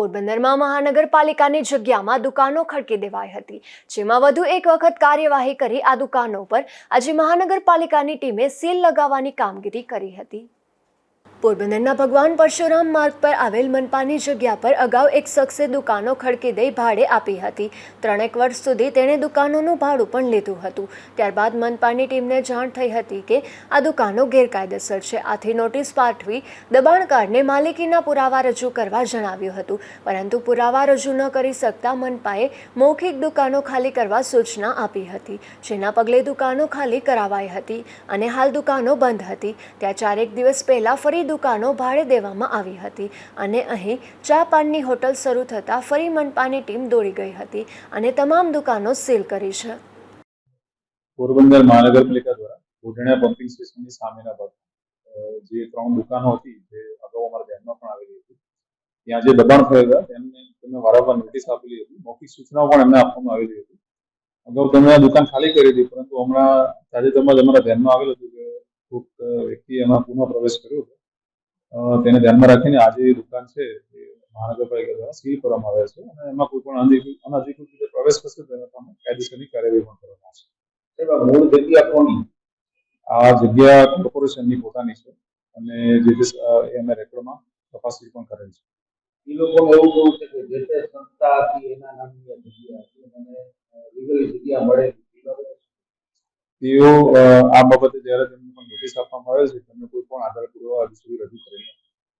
પોરબંદરમાં મહાનગરપાલિકાની જગ્યામાં દુકાનો ખડકી દેવાઈ હતી, જેમાં વધુ એક વખત કાર્યવાહી કરી આ દુકાનો પર આજે મહાનગરપાલિકાની ટીમે સીલ લગાવવાની કામગીરી કરી હતી. પોરબંદરના ભગવાન પરશુરામ માર્ગ પર આવેલ મનપાની જગ્યા પર અગાઉ એક શખ્સે દુકાનો ખડકી દઈ ભાડે આપી હતી. ત્રણેક વર્ષ સુધી તેણે દુકાનોનું ભાડું પણ લીધું હતું. ત્યારબાદ મનપાની ટીમને જાણ થઈ હતી કે આ દુકાનો ગેરકાયદેસર છે. આથી નોટિસ પાઠવી દબાણકારને માલિકીના પુરાવા રજૂ કરવા જણાવ્યું હતું. પરંતુ પુરાવા રજૂ ન કરી શકતા મનપાએ મૌખિક દુકાનો ખાલી કરવા સૂચના આપી હતી, જેના પગલે દુકાનો ખાલી કરાવાઈ હતી અને હાલ દુકાનો બંધ હતી. ત્યાં ચારેક દિવસ પહેલાં ફરી દુકાનો ભાડે દેવામાં આવી હતી અને અહીં ચા પાનની હોટલ શરૂ થતાં ફરી મનપાની ટીમ દોડી ગઈ હતી અને તમામ દુકાનો સીલ કરી છે. પોરબંદર મહાનગરપાલિકા દ્વારા ગોઢણિયા પમ્પિંગ સ્ટેશનની સામેના ભાગ જે ત્રણ દુકાનો હતી જે અગાઉ અમારા ધ્યાનમાં પણ આવેલી હતી, ત્યાં જે દબાણ થયેલા તેમને તેમને વારંવાર નોટિસ આપેલી હતી. મૌખિક સૂચનાઓ પણ એમને આપવામાં આવેલી હતી. અગાઉ તેમણે આ દુકાન ખાલી કરી હતી, પરંતુ હમણાં તાજેતરમાં જ અમારા ધ્યાનમાં આવેલું હતું કે કોઈક વ્યક્તિ એમાં પુનઃ પ્રવેશ કર્યો હતો. તેને ધ્યાનમાં રાખીને આજે દુકાન છે એ મહાનગરપાલિકા દ્વારા સીલ કરવામાં આવે છે અને એમાં કોઈ પણ અનધિકૃત રીતે પ્રવેશ કરશે તેને પણ કાયદેસરની કાર્યવાહી પણ કરવામાં આવશે મૂળ જગ્યા કોની? આ જગ્યા કોર્પોરેશનની પોતાની છે અને જે તે અ, રેકોર્ડમાં તપાસણી પણ કરેલ છે. એ લોકોને એવું કહું છે કે જે તે સંસ્થા હતી એના નામની જગ્યા હતી અને લીગલી જગ્યા મળે તેઓ આ બાબતે જ્યારે તેમને નોટિસ આપવામાં આવે છે, તેમને કોઈ પણ આધાર હજુ સુધી રજૂ કરેલ